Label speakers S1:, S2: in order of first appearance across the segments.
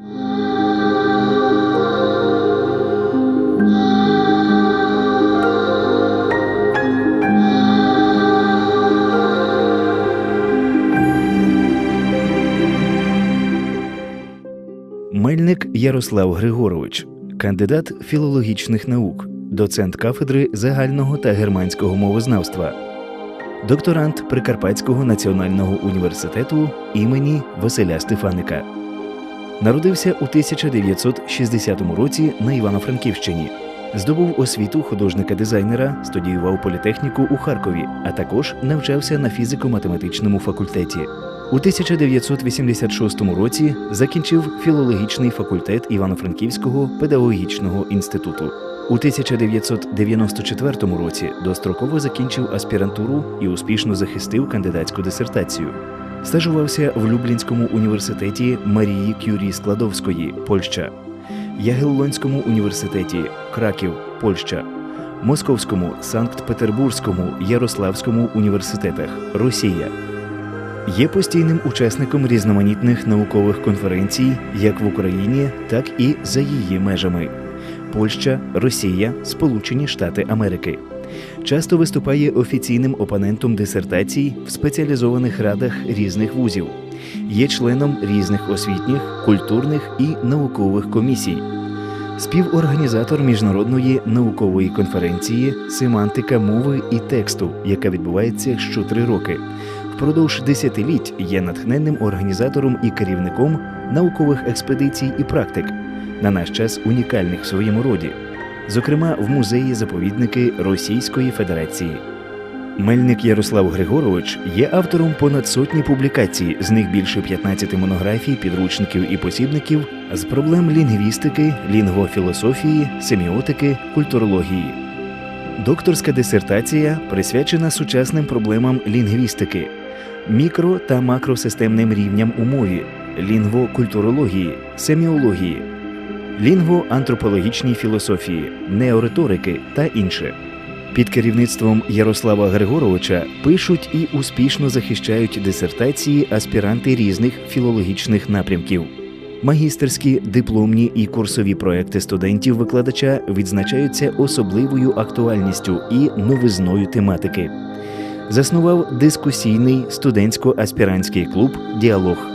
S1: Мельник Ярослав Григорович, кандидат філологічних наук, доцент кафедри загального та германського мовознавства, докторант Прикарпатського національного університету імені Василя Стефаника. Народився у 1960 році на Івано-Франківщині. Здобув освіту художника-дизайнера, студіював політехніку у Харкові, а також навчався на фізико-математичному факультеті. У 1986 році закінчив філологічний факультет Івано-Франківського педагогічного інституту. У 1994 році достроково закінчив аспірантуру і успішно захистив кандидатську дисертацію. Стажувався в Люблінському університеті Марії Кюрі Складовської, Польща, Ягеллонському університеті Краків, Польща, Московському, Санкт-Петербурзькому, Ярославському університетах, Росія. Є постійним учасником різноманітних наукових конференцій як в Україні, так і за її межами Польща, Росія, Сполучені Штати Америки. Часто виступає офіційним опонентом дисертацій в спеціалізованих радах різних вузів, є членом різних освітніх, культурних і наукових комісій. Співорганізатор міжнародної наукової конференції Семантика мови і тексту, яка відбувається щотри роки. Впродовж десятиліть є натхненним організатором і керівником наукових експедицій і практик, на наш час унікальних в своєму роді, зокрема в музеї заповідники Російської Федерації. Мельник Ярослав Григорович є автором понад сотні публікацій, з них більше 15 монографій, підручників і посібників з проблем лінгвістики, лінгвофілософії, семіотики, культурології. Докторська дисертація присвячена сучасним проблемам лінгвістики, мікро та макросистемним рівням у мові, лінгвокультурології, семіології, лінгвоантропологічній філософії, неориторики та інше. Під керівництвом Ярослава Григоровича пишуть і успішно захищають дисертації аспіранти різних філологічних напрямків. Магістерські, дипломні і курсові проекти студентів-викладача відзначаються особливою актуальністю і новизною тематики. Заснував дискусійний студентсько-аспірантський клуб Діалог.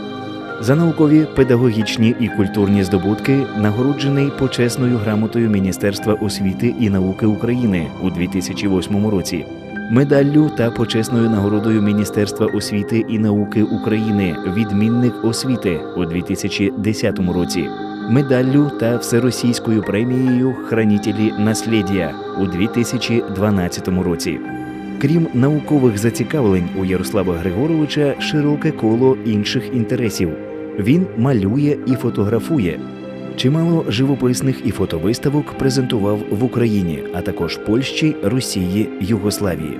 S1: За наукові, педагогічні і культурні здобутки нагороджений почесною грамотою Міністерства освіти і науки України у 2008 році, медаллю та почесною нагородою Міністерства освіти і науки України Відмінник освіти у 2010 році, медаллю та всеросійською премією Хранітелі наслідя у 2012 році. Крім наукових зацікавлень у Ярослава Григоровича широке коло інших інтересів. Він малює і фотографує. Чимало живописних і фотовиставок презентував в Україні, а також Польщі, Росії, Югославії.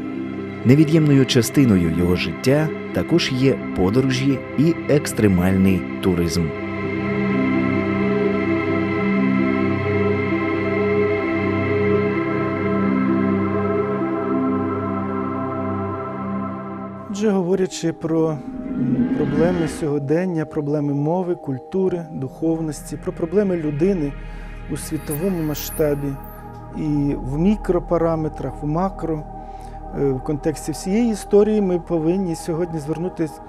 S1: Невід'ємною частиною його життя також є подорожі і екстремальний туризм.
S2: Говорячи про проблеми сьогодення, проблеми мови, культури, духовності, про проблеми людини у світовому масштабі і в мікропараметрах, в макро, е, в контексті всієї історії, ми повинні сьогодні звернутися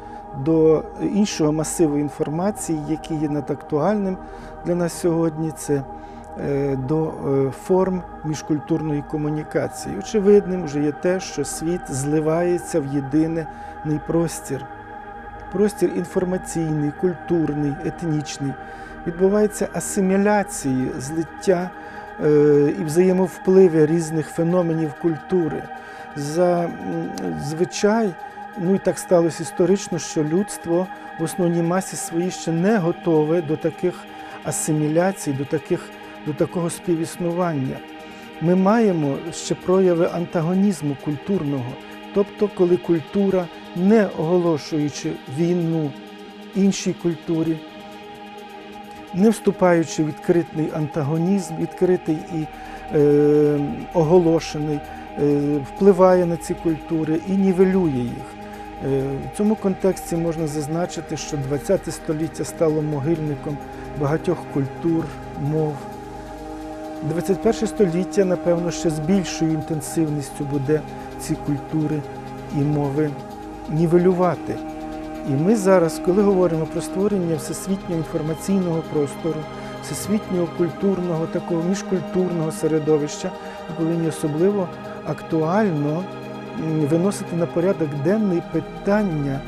S2: до іншого масиву інформації, який є надактуальним для нас сьогодні. Це до е, форм міжкультурної комунікації. Очевидним вже є те, що світ зливається в єдиний простір. Простір інформаційний, культурний, етнічний. Відбувається асиміляції, злиття е, і взаємовпливи різних феноменів культури. За звичай, ну і так сталося історично, що людство в основній масі своїй ще не готове до таких асиміляцій, до, таких, до такого співіснування. Ми маємо ще прояви антагонізму культурного, тобто, коли культура, не оголошуючи війну іншій культурі, не вступаючи в відкритий антагонізм, відкритий і е, оголошений, е, впливає на ці культури і нівелює їх. Е, В цьому контексті можна зазначити, що ХХ століття стало могильником багатьох культур, мов. 21 століття, напевно, ще з більшою інтенсивністю буде ці культури і мови нівелювати. І ми зараз, коли говоримо про створення всесвітнього інформаційного простору, всесвітнього культурного, такого міжкультурного середовища, ми повинні особливо актуально виносити на порядок денний питання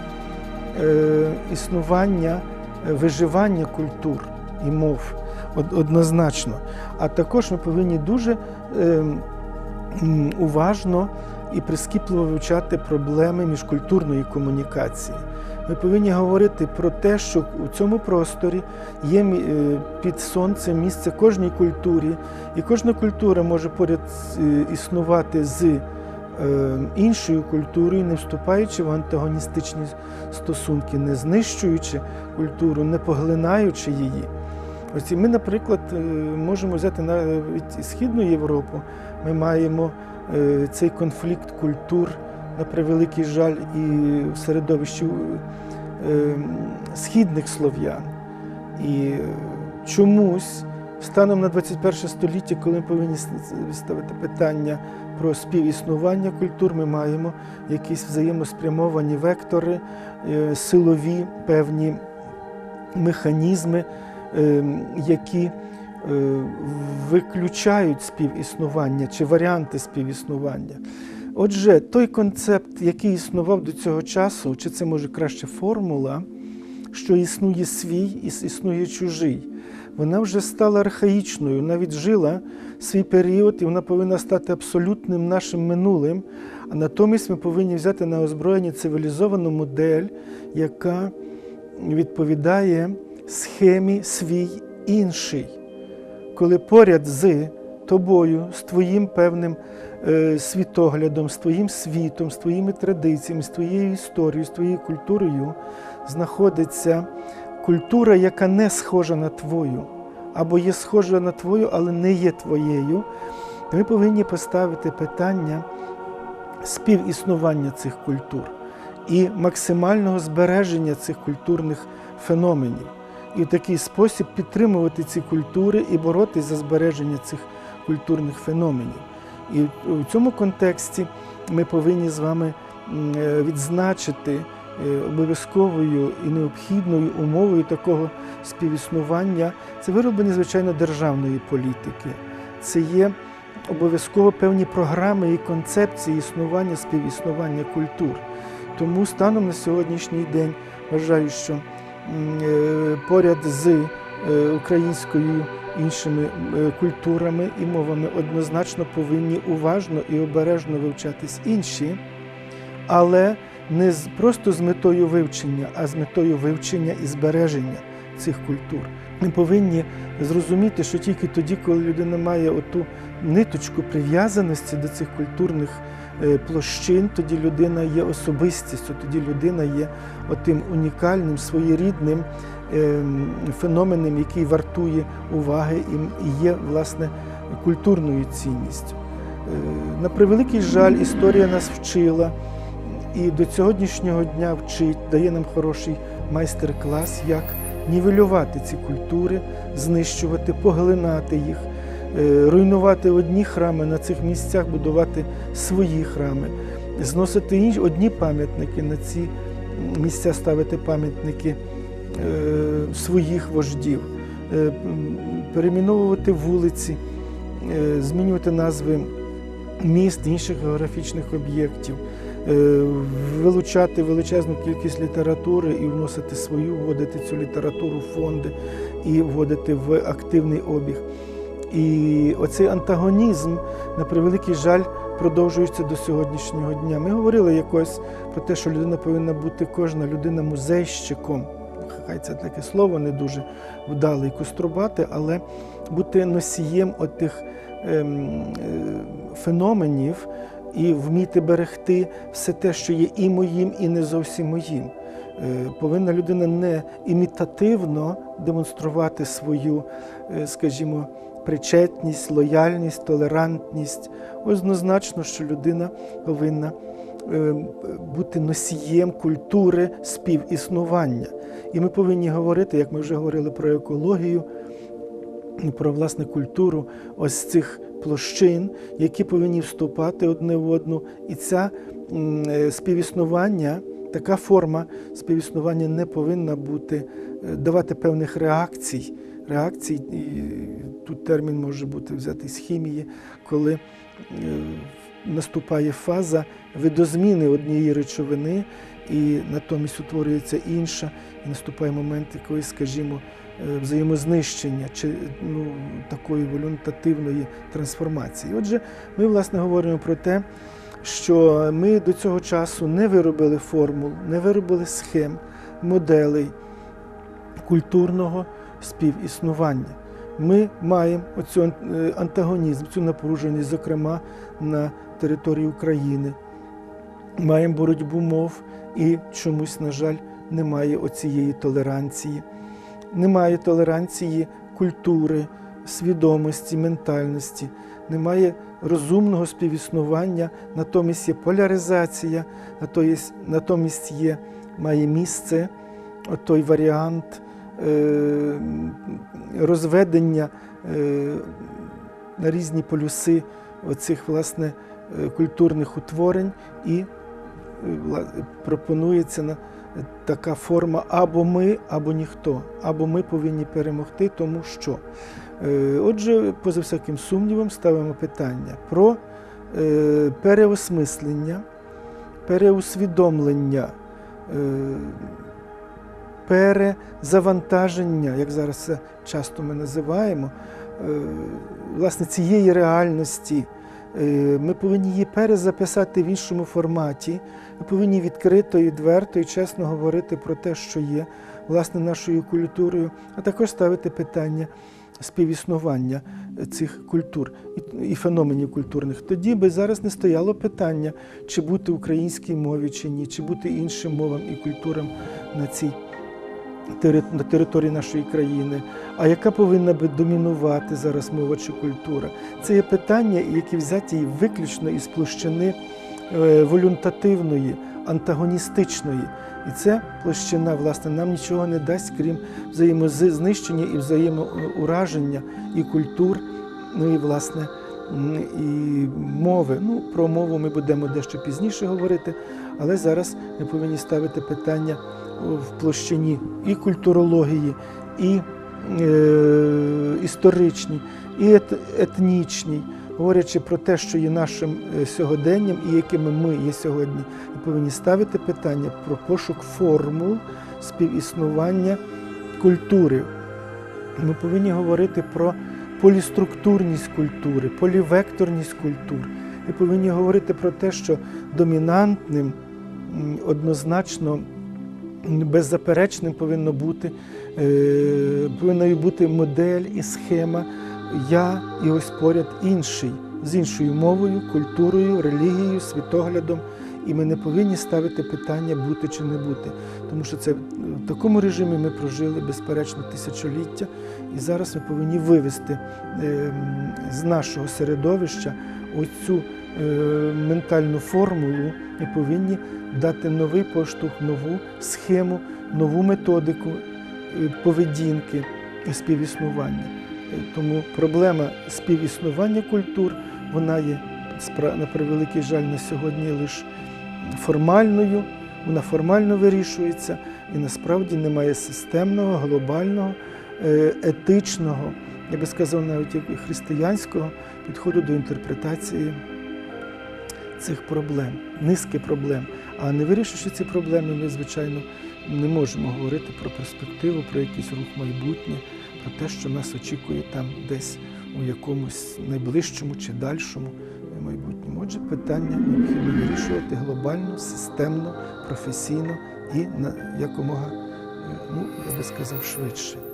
S2: е, існування, е, виживання культур і мов однозначно. А також ми повинні дуже е, уважно і прискіпливо вивчати проблеми міжкультурної комунікації. Ми повинні говорити про те, що у цьому просторі є е, під сонцем місце кожній культурі, і кожна культура може поряд е, існувати з е, іншою культурою, не вступаючи в антагоністичні стосунки, не знищуючи культуру, не поглинаючи її. Ось ми, наприклад, е, можемо взяти навіть Східну Європу. Ми маємо е, цей конфлікт культур, на превеликий жаль, і в середовищі е, східних слов'ян. І чомусь станом на 21 століття, коли ми повинні ставити питання про співіснування культур, ми маємо якісь взаємоспрямовані вектори, силові певні механізми, які е, виключають співіснування чи варіанти співіснування. Отже, той концепт, який існував до цього часу, чи це може краще формула, що існує свій і існує чужий, вона вже стала архаїчною, навіть жила свій період, і вона повинна стати абсолютним нашим минулим. А натомість ми повинні взяти на озброєння цивілізовану модель, яка відповідає схемі свій інший. Коли поряд з тобою, з твоїм певним е, світоглядом, з твоїм світом, з твоїми традиціями, з твоєю історією, з твоєю культурою знаходиться культура, яка не схожа на твою, або є схожа на твою, але не є твоєю, то ми повинні поставити питання співіснування цих культур і максимального збереження цих культурних феноменів. І в такий спосіб підтримувати ці культури і боротися за збереження цих культурних феноменів. І в цьому контексті ми повинні з вами е, відзначити е, обов'язковою і необхідною умовою такого співіснування це вироблення, звичайно, державної політики. Це є обов'язково певні програми і концепції існування, співіснування культур. Тому станом на сьогоднішній день вважаю, що поряд з е, українською іншими е, культурами і мовами однозначно повинні уважно і обережно вивчатись інші, але не просто з метою вивчення, а з метою вивчення і збереження цих культур. Ми повинні зрозуміти, що тільки тоді, коли людина має оту ниточку прив'язаності до цих культурних е, площин, тоді людина є особистістю, тоді людина є отим унікальним, своєрідним ем, феноменом, який вартує уваги і- є, власне, культурною цінністю. Е, На превеликий жаль, історія нас вчила і до сьогоднішнього дня вчить, дає нам хороший майстер-клас, як нівелювати ці культури, знищувати, поглинати їх, е, руйнувати одні храми на цих місцях, будувати свої храми, зносити інші одні пам'ятники на ці місця, ставити пам'ятники е, своїх вождів, е, перейменовувати вулиці, е, змінювати назви міст, інших географічних об'єктів, е, вилучати величезну кількість літератури і вносити свою, вводити цю літературу в фонди і вводити в активний обіг. І оцей антагонізм, на превеликий жаль, продовжується до сьогоднішнього дня. Ми говорили якось про те, що людина повинна бути кожна людина музейщиком. Хай це таке слово не дуже вдале і кострубате, але бути носієм отих ем, е, феноменів і вміти берегти все те, що є і моїм, і не зовсім моїм. Е, Повинна людина не імітативно демонструвати свою, е, скажімо, причетність, лояльність, толерантність. Однозначно, що людина повинна е, бути носієм культури співіснування. І ми повинні говорити, як ми вже говорили про екологію, про власне культуру ось цих площин, які повинні вступати одне в одну. І ця е, співіснування, така форма співіснування не повинна бути е, давати певних реакцій. Реакцій, і тут термін може бути взятий з хімії, коли е, наступає фаза видозміни однієї речовини, і натомість утворюється інша, і наступає момент якоїсь, скажімо, е, взаємознищення чи ну, такої волюнтативної трансформації. Отже, ми власне говоримо про те, що ми до цього часу не виробили формул, не виробили схем, моделей культурного співіснування. Ми маємо оцю е, антагонізм, цю напруженість, зокрема на території України. Маємо боротьбу мов і чомусь, на жаль, немає оцієї толеранції. Немає толеранції культури, свідомості, ментальності, немає розумного співіснування, натомість є поляризація, натомість- є, має місце той варіант розведення е, на різні полюси оцих власне е, культурних утворень і е, пропонується така форма або ми, або ніхто, або ми повинні перемогти, тому що. Е, Отже, поза всяким сумнівом, ставимо питання про е, переосмислення, переусвідомлення, е, перезавантаження, як зараз це часто ми називаємо, е, власне, цієї реальності. Е, Ми повинні її перезаписати в іншому форматі. Ми повинні відкрито, відверто і чесно говорити про те, що є власне нашою культурою, а також ставити питання співіснування цих культур і- феноменів культурних. Тоді би зараз не стояло питання, чи бути українській мові, чи ні, чи бути іншим мовам і культурам на цій на території нашої країни, а яка повинна би домінувати зараз мова чи культура. Це є питання, які взяті виключно із площини е, волюнтативної, антагоністичної. І ця площина, власне, нам нічого не дасть, крім взаємознищення і взаємоураження і культур, ну і власне і мови. Ну, про мову ми будемо дещо пізніше говорити, але зараз ми повинні ставити питання в площині і культурології, і е, історичній, і ет- етнічній, говорячи про те, що є нашим е, сьогоденням і якими ми є сьогодні, повинні ставити питання про пошук формул співіснування культури. Ми повинні говорити про поліструктурність культури, полівекторність культур. Ми повинні говорити про те, що домінантним однозначно беззаперечним повинно бути, е, повинна бути модель і схема. Я і ось поряд інший з іншою мовою, культурою, релігією, світоглядом. І ми не повинні ставити питання бути чи не бути, тому що це в такому режимі ми прожили безперечно тисячоліття, і зараз ми повинні вивести е, з нашого середовища е, ментальну формулу. І повинні дати новий поштовх, нову схему, нову методику е, поведінки співіснування. Е, Тому проблема співіснування культур вона є на превеликий жаль на сьогодні лише формальною, вона формально вирішується, і насправді немає системного, глобального, е, етичного, я би сказав, навіть християнського підходу до інтерпретації цих проблем, низки проблем. А не вирішивши ці проблеми, ми, звичайно, не можемо говорити про перспективу, про якийсь рух майбутнє, про те, що нас очікує там десь у якомусь найближчому чи дальшому майбутньому. Отже, питання необхідно вирішувати глобально, системно, професійно і якомога, е, ну я би сказав, швидше.